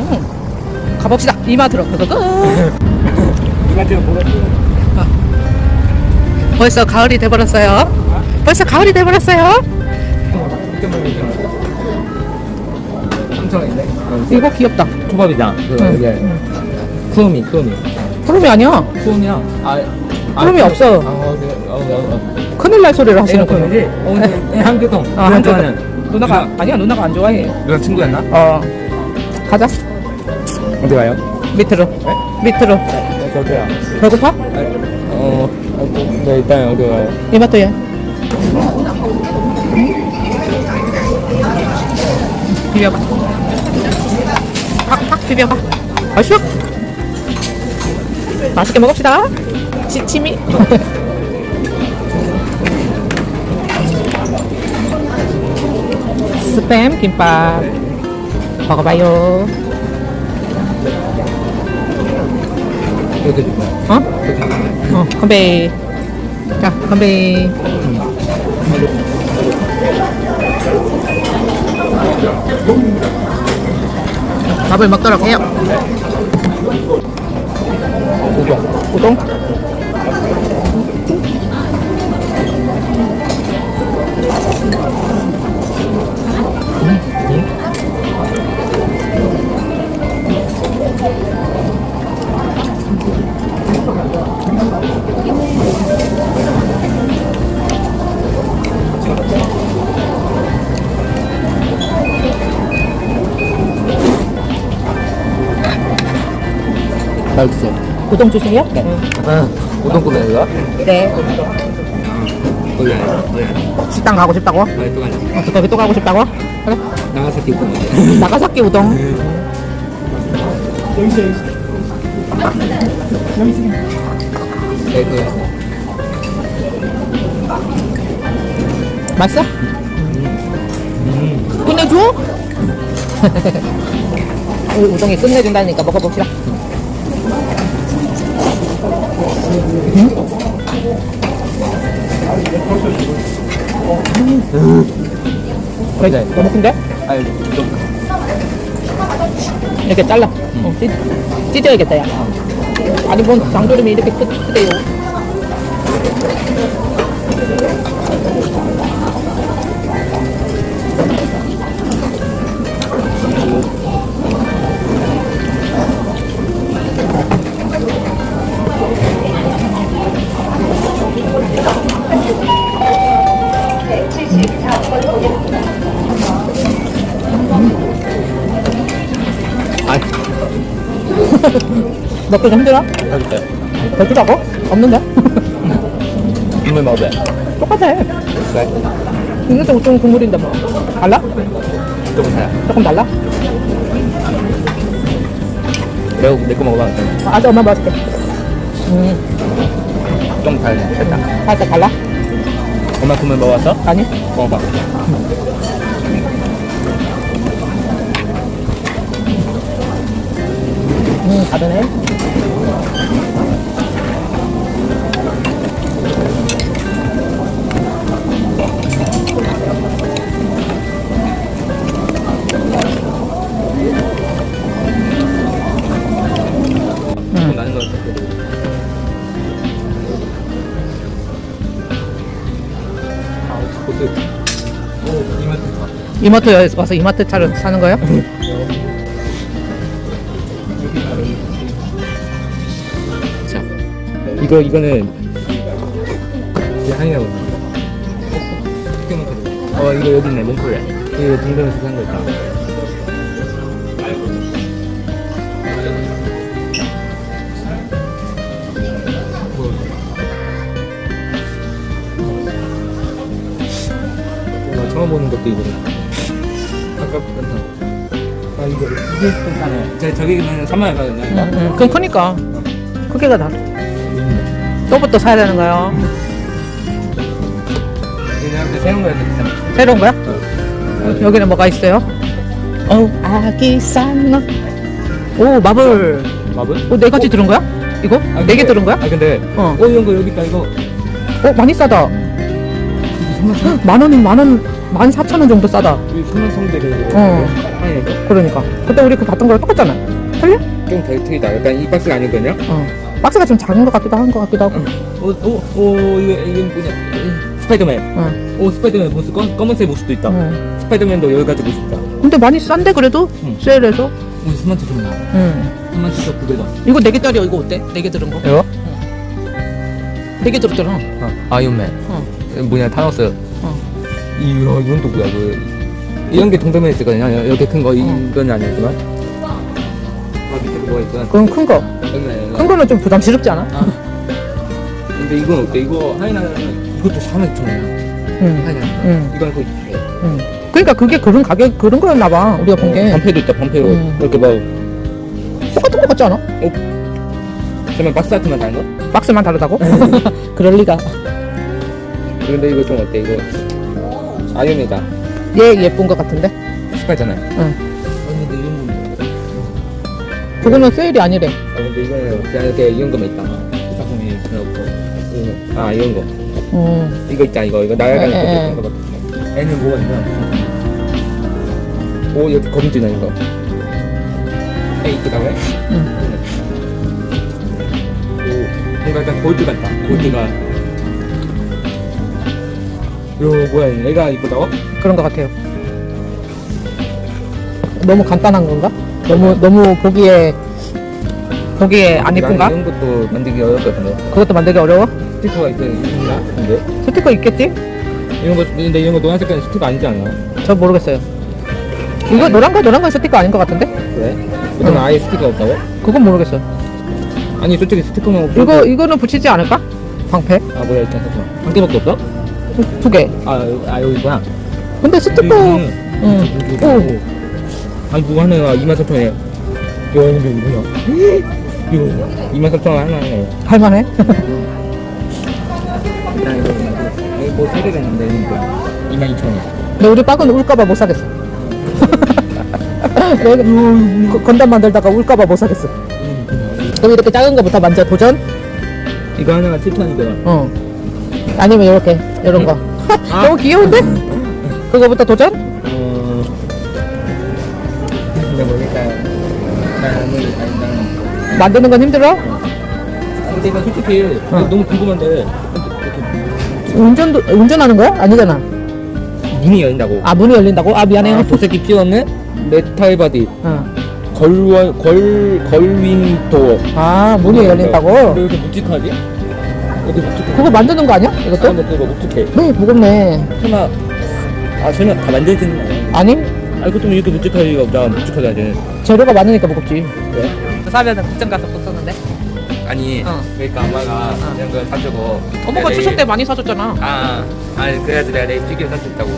음. 가봅시다. 이마트로. 이마트에 뭐가 벌써 가을이 돼버렸어요. 벌써 가을이 돼버렸어요. 이거 귀엽다. 초밥이다. 그 응. 이게 쿠우미 쿠우미. 푸름이 아니야. 쿠우미야. 아. 쿠우미 없어. 아, 어, 네. 어, 어, 어. 큰일 날 소리를 하시는 에어컨이지? 거예요. 어, 한교동. 아, 한교동. 누나가 아니야 누나가 안 좋아해. 누나 친구였나? 어 가자 어디 가요? 밑으로. 밑으로. 네, 저도요. 배고파? 어, 어, 네, 일단 어디 가요? 이마트에 비벼봐. 팍팍 비벼봐. 아슈 맛있게 먹읍시다. 지침이 스팸 김밥 먹어봐요 어? 어 건배. 자 건배. 밥을 먹도록 해요. 우동. 우동 잘 드세요. 우동 주세요 아, 우동 꾸며 이거? 네 거기 거기. 식당 가고 싶다고? 거기 또 가자. 어, 거기 또 가고 싶다고? 그래 나가사키 우동. 나가사키 우동 네, 그 맛있어? 끝내줘? 우리 우동이 끝내준다니까 먹어봅시다 왜 네. 너무 큰데? 아니 우동. 이렇게 잘라 어, 찢, 찢어야겠다 야 아니 뭔 장조림이 이렇게 크, 크대요 먹기 좀 힘들어? 해주세요. 더 주라고? 없는데? 국물 먹어요. 똑같아 네. 이것도 좀 국물인데 뭐 달라? 조금 사요. 조금 달라? 매우 내거 먹어봐. 아, 아주 엄마 맛있게 음, 좀 달네. 살짝. 살짝 달라? 엄마 국물 먹었어? 아니? 먹어봐. 음, 다르네 이마트 가. 이마트에 와서 이마트 차를 사는 거예요? 자, 이거 이거는 이게 한이라고. 어 이거 여기 있네 몽골에. 이거 동대문에서 산거 있다. 나 처음 보는 것도 이거네. 아깝다. 아 이거 이게 좀 싸네. 제 저기는 3만 원 받았나 이거? 음, 음, 그럼 크니까 크기가 다 또부터 사야 되는 거예요 왜냐면 새로운 거에서 비싸. 새로운 거야? 어. 여기는 뭐가 있어요? 어우 아기 쌍어 오 마블 마블? 오, 네 가지 들은 거야? 이거? 아, 네개 근데- 들은 거야? 아 근데 어. 어 이런 거 여기 있다 이거 어 많이 싸다 만 원이면 만원 만 사천 원 정도 싸다 이 소년 성대 그거 어. 한 하이에서 그러니까. 그때 우리 그 봤던 거랑 똑같잖아. 틀려? 좀덜 트이다. 약간 이 박스가 아니거든요. 어. 박스가 좀 작은 것 같기도 한 것 같기도 하고. 오, 오, 오, 이거, 이게 뭐냐. 스파이더맨. 응. 오, 스파이더맨 모습, 검, 검은색 모습도 있다. 응. 스파이더맨도 여기 가지고 싶다. 근데 많이 싼데 그래도 응. 세일해서. 오, 3만 7천 원. 응. 3만 7천 9백 원. 이거 4 개짜리야 이거 어때? 4개 들은 거? 이거? 4개 들었잖아. 어, 아이언맨. 어. 뭐냐, 타노스. 어. 이거, 이건 또 뭐야, 그. 이런 게 동대문에 있었거든요. 이렇게 큰 거, 이건 아니었지만. 아, 밑에 뭐가 있구나. 그럼 큰 거. 여기네. 큰 거는 좀 부담스럽지 않아? 근데 이건 어때? 이거 하이나는 이것도 4만 2천 원이야. 응. 하이나. 응. 이거 거의 비슷해. 응. 그러니까 그게 그런 가격 그런 거였나 봐. 우리가 본 게. 반패도 있다, 반패로. 음. 이렇게 막, 똑같은 거 같지 않아? 정말 박스 같은 만 다른 거? 박스만 다르다고? 그럴 리가. 근데 이거 좀 어때? 이거 아이언이다. 얘 예쁜 거 같은데? 스파잖아요. 응. 근데 이런 거. 그거는 세일이 아니래. 아 근데 이거는 그냥 이렇게 이런 거만 있다. 이 상품이 그냥 없고. 이거. 아 이런 거. 음. 이거 있잖아 이거 이거 날아가는 에, 에, 에. 거 이런 거 같은 애는 뭐가 있나? 오 여기 거미줄 있는 거. 애 이쁘다고 해? 응. 오 뭔가 약간 골드 같다. 골드가. 요 뭐야 애가 이쁘다고? 그런 거 같아요. 너무 간단한 건가? 너무 너무 보기에 보기에 안 예쁜가? 난 이런 것도 만들기 어렵거든요. 그것도 만들기 어려워? 스티커가 있어 있나? 근데 스티커 있겠지? 이런 거 근데 이런 거 노란 색깔 스티커 아니지 않나? 저 모르겠어요. 이거 노란 거 노란 건 스티커 아닌 것 같은데? 그래? 어떤 아예 스티커 없다고? 그건 모르겠어요. 아니 솔직히 스티커만 없어. 이거 이거는 붙이지 않을까? 방패 아 뭐야 일단 잠깐만. 한 개밖에 없어? 두 개. 아, 아 여기구나. 근데 스티커 응. 응. 오. 아니 뭐가 하나가 2만 3천 원에. 야 근데 이거 뭐야? 이거 2만 3천 원 하나에. 할만해? 일단 이거 뭐세 개가 있는데 이거 2만 2천 원. 근데 우리 빠은 울까봐 못 사겠어. 내가 그 건담 만들다가 울까봐 못 사겠어. 그럼 이렇게 작은 거부터 먼저 도전? 이거 하나가 7천 원이잖아. 어. 아니면 이렇게 이런 거. 아. 너무 귀여운데? 그거부터 도전? 어. 근데. 만드는 건 힘들어? 근데 이거 솔직히 어. 너무 궁금한데 운전도 운전하는 거야? 아니잖아. 문이 열린다고. 아 문이 열린다고? 아 미안해요. 아, 도색이 피었는 메탈 바디 어. 걸월 걸 걸 윈 도어. 아 문이 왜 열린다고? 이렇게 묵직하지? 이렇게 묵직해. 그거 만드는 거 아니야? 이것도? 근데 그거 묵직해. 네 무겁네. 설마 아 설마 다 만들지는 않아요? 아니 아 이거 좀 이렇게 묵직할 리가 없잖아. 묵직하다지. 재료가 많으니까 무겁지. 왜? 사면은 극장 가서 못 썼는데. 아니 어. 그러니까 엄마가 어. 이런 걸 사주고. 엄마가 내가 추석 내일- 때 많이 사줬잖아. 아, 아니 그래야지 내가 내일 찌개 살수 있다고.